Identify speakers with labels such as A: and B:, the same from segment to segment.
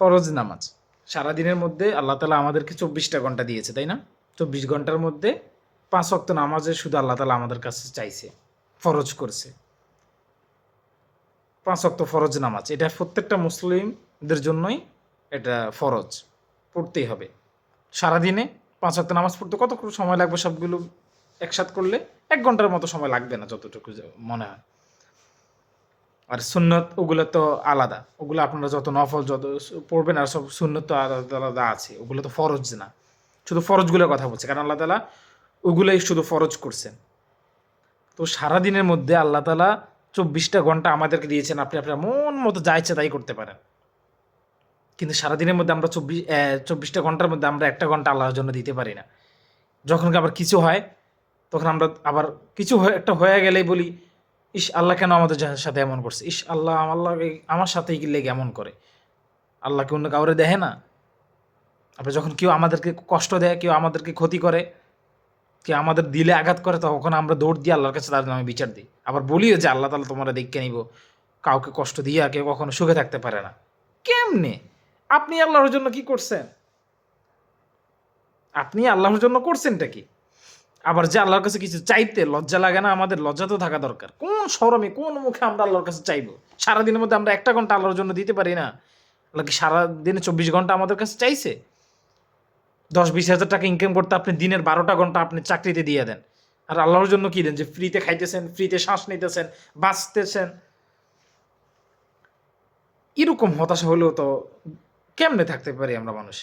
A: ফরজ নামাজ। সারাদিনের মধ্যে আল্লাহ তালা আমাদেরকে চব্বিশটা ঘণ্টা দিয়েছে, তাই না? চব্বিশ ঘণ্টার মধ্যে পাঁচ অক্ত নামাজে শুধু আল্লাহ তালা আমাদের কাছে চাইছে, ফরজ করছে। পাঁচ অক্ত ফরজ নামাজ, এটা প্রত্যেকটা মুসলিমদের জন্যই এটা ফরজ, পড়তেই হবে। সারাদিনে পাঁচ অক্ত নামাজ পড়তে কতক্ষণ সময় লাগবে সবগুলো একসাথ করলে? এক ঘণ্টার মতো সময় লাগবে না, যতটুকু মনে হয়। আর সুন্নত, ওগুলো তো আলাদা। ওগুলো আপনারা যত নফল যত পড়বেন আর সব সুন্নত তো আলাদা আলাদা আছে। ওগুলো তো ফরজ না। শুধু ফরজগুলোর কথা বলছে, কারণ আল্লাহ তালা ওগুলোই শুধু ফরজ করছেন। তো সারাদিনের মধ্যে আল্লাহ তালা চব্বিশটা ঘণ্টা আমাদেরকে দিয়েছেন, আপনি আপনার মন মতো যা ইচ্ছা তাই করতে পারেন। কিন্তু সারাদিনের মধ্যে আমরা চব্বিশ চব্বিশটা ঘণ্টার মধ্যে আমরা একটা ঘণ্টা আল্লাহর জন্য দিতে পারি না। যখন আবার কিছু হয়, তখন আমরা আবার কিছু একটা হয়ে গেলেই বলি ইস, আল্লাহ কেন আমাদের সাথে এমন করছে? ইস, আল্লাহ আল্লাহ আমার সাথেই কি লেগে এমন করে। আল্লাহকে অন্য কাউরে দেখে না? আপনি যখন কেউ আমাদেরকে কষ্ট দেয়, কেউ আমাদেরকে ক্ষতি করে, কেউ আমাদের দিলে আঘাত করে, তখন আমরা দৌড় দিয়ে আল্লাহর কাছে তার নামে বিচার দিই। আবার বলিও যে, আল্লাহ তালা তোমরা দেখে নিব। কাউকে কষ্ট দিয়ে কেউ কখনো সুখে থাকতে পারে না। কেমনে? আপনি আল্লাহর জন্য কি করছেন? আপনি আল্লাহর জন্য করছেনটা কি? আবার যে আল্লাহর কাছে কিছু চাইতে লজ্জা লাগে না, আমাদের লজ্জা তো থাকা দরকার। কোন সরমে, কোন মুখে আমরা আল্লাহর কাছে চাইব? সারাদিনের মধ্যে আমরা একটা ঘণ্টা আল্লাহর জন্য দিতে পারি না। আল্লাহ কি সারাদিনে চব্বিশ ঘণ্টা আমাদের কাছে চাইছে? দশ বিশ হাজার টাকা ইনকাম করতে আপনি দিনের বারোটা ঘণ্টা আপনি চাকরিতে দিয়ে দেন। আর আল্লাহর জন্য কি দেন? যে ফ্রিতে খাইতেছেন ফ্রিতে শ্বাস নিতেছেন, বাঁচতেছেন। এরকম হতাশা হলেও তো কেমনে থাকতে পারি আমরা মানুষ?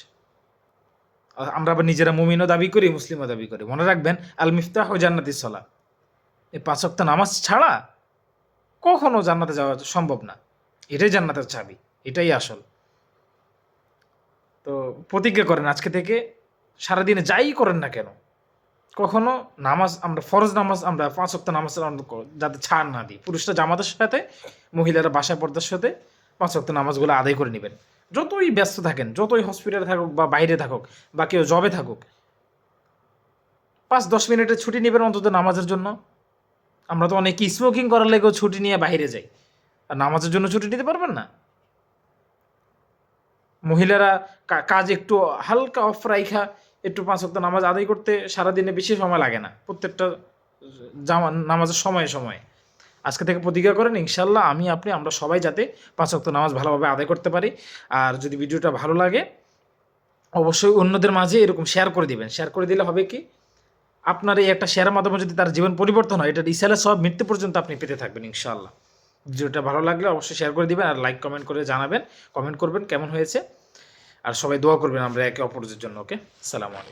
A: আমরা আবার নিজেরা মুমিনও দাবি করি, মুসলিমও দাবি করি। মনে রাখবেন আল মিফতাহ ও জান্নাতি সলা এই পাঁচ ওয়াক্ত নামাজ ছাড়া কখনো জান্নাতে যাওয়া সম্ভব না। এটাই জান্নাতের চাবি, এটাই আসল। তো প্রতিজ্ঞা করেন, আজকে থেকে সারাদিনে যাই করেন না কেন? কখনো নামাজ আমরা, ফরজ নামাজ আমরা, পাঁচ ওয়াক্ত নামাজ যাতে ছাড় না দিই। পুরুষরা জামাতের সাথে, মহিলারা বাসায় পর্দার সাথে পাঁচ ওয়াক্ত নামাজগুলো আদায় করে নেবেন। যতই ব্যস্ত থাকেন, যতই হসপিটালে থাকুক বা বাইরে থাকুক বা কেউ জবে থাকুক, পাঁচ দশ মিনিটের ছুটি নেবেন অন্তত নামাজের জন্য। আমরা তো অনেকে স্মোকিং করার লেগেও ছুটি নিয়ে বাইরে যাই। আর নামাজের জন্য ছুটি নিতে পারবেন না। মহিলারা কাজ একটু হালকা অফ রাইখা, একটু পাঁচ ওয়াক্ত নামাজ আদায় করতে সারাদিনে বেশি সময় লাগে না। প্রত্যেকটা জামা নামাজের সময়ে সময়ে। আজকে থেকে প্রতিজ্ঞা করেন ইনশাল্লাহ আমি, আপনি, আমরা সবাই যাতে পাঁচ ওয়াক্ত নামাজ ভালোভাবে আদায় করতে পারি। আর যদি ভিডিওটা ভালো লাগে, অবশ্যই অন্যদের মাঝে এরকম শেয়ার করে দিবেন। শেয়ার করে দিলে হবে কি, আপনার এই একটা শেয়ারের মাধ্যমে যদি তার জীবন পরিবর্তন হয়, এটা রিসেলে সব মৃত্যু পর্যন্ত আপনি পেতে থাকবেন ইনশাল্লাহ ভিডিওটা ভালো লাগলে অবশ্যই শেয়ার করে দিবেন আর লাইক কমেন্ট করে জানাবেন। কমেন্ট করবেন কেমন হয়েছে। আর সবাই দোয়া করবেন আমরা একে অপরের জন্য ওকে সালাম আলাইকুম